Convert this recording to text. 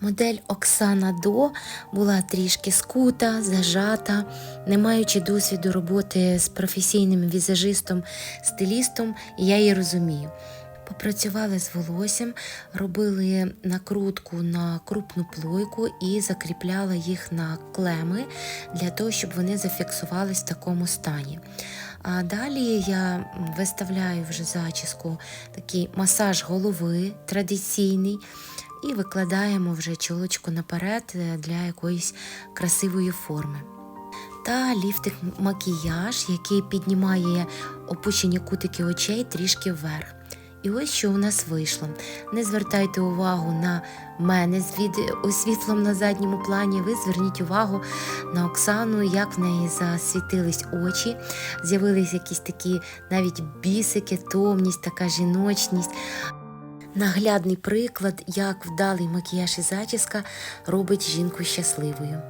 Модель Оксана До була трішки скута, зажата, не маючи досвіду роботи з професійним візажистом, стилістом, я її розумію. Попрацювали з волоссям, робили накрутку на крупну плойку і закріпляла їх на клеми для того, щоб вони зафіксувались в такому стані. А далі я виставляю вже зачіску, такий масаж голови традиційний, і викладаємо вже чолочку наперед е, для якоїсь красивої форми. Та ліфтик макіяж, який піднімає опущені кутики очей трішки вверх. І ось що у нас вийшло. Не звертайте увагу на мене з від... світлом на задньому плані. Ви зверніть увагу на Оксану, як в неї засвітились очі, з'явились якісь такі навіть бісики, томність, така жіночність. Наглядний приклад, як вдалий макіяж і зачіска робить жінку щасливою.